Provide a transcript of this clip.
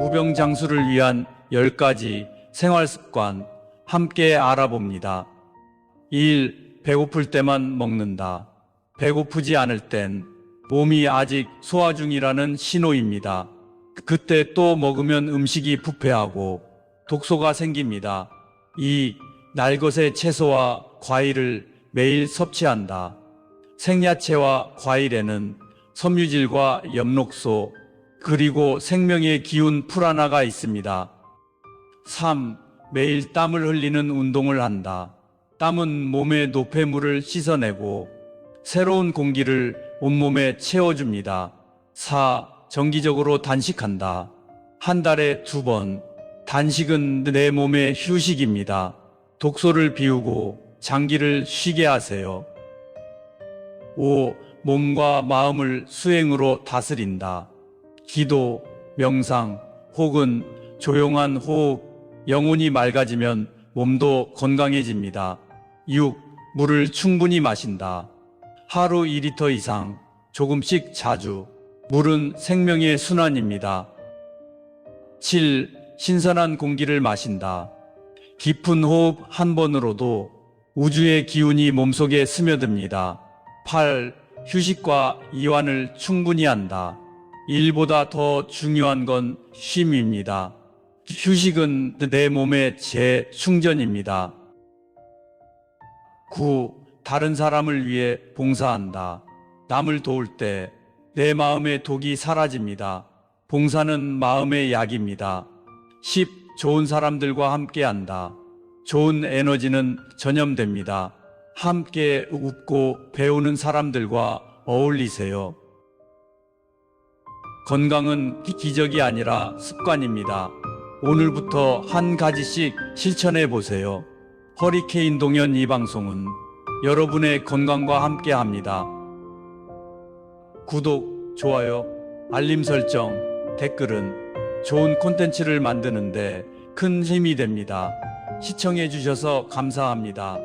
무병장수를 위한 10가지 생활 습관 함께 알아봅니다. 1. 배고플 때만 먹는다. 배고프지 않을 땐 몸이 아직 소화 중이라는 신호입니다. 그때 또 먹으면 음식이 부패하고 독소가 생깁니다. 2. 날것의 채소와 과일을 매일 섭취한다. 생야채와 과일에는 섬유질과 엽록소, 그리고 생명의 기운 풀하나가 있습니다. 3. 매일 땀을 흘리는 운동을 한다. 땀은 몸의 노폐물을 씻어내고 새로운 공기를 온몸에 채워줍니다. 4. 정기적으로 단식한다. 한 달에 두 번. 단식은 내 몸의 휴식입니다. 독소를 비우고 장기를 쉬게 하세요. 5. 몸과 마음을 수행으로 다스린다. 기도, 명상, 혹은 조용한 호흡, 영혼이 맑아지면 몸도 건강해집니다. 6. 물을 충분히 마신다. 하루 2리터 이상, 조금씩 자주. 물은 생명의 순환입니다. 7. 신선한 공기를 마신다. 깊은 호흡 한 번으로도 우주의 기운이 몸속에 스며듭니다. 8. 휴식과 이완을 충분히 한다. 일보다 더 중요한 건 쉼입니다. 휴식은 내 몸의 재충전입니다. 9. 다른 사람을 위해 봉사한다. 남을 도울 때 내 마음의 독이 사라집니다. 봉사는 마음의 약입니다. 10. 좋은 사람들과 함께한다. 좋은 에너지는 전염됩니다. 함께 웃고 배우는 사람들과 어울리세요. 건강은 기- 기적이 아니라 습관입니다. 오늘부터 한 가지씩 실천해 보세요. 허리케인 동현 이 방송은 여러분의 건강과 함께 합니다. 구독, 좋아요, 알림 설정, 댓글은 좋은 콘텐츠를 만드는데 큰 힘이 됩니다. 시청해 주셔서 감사합니다.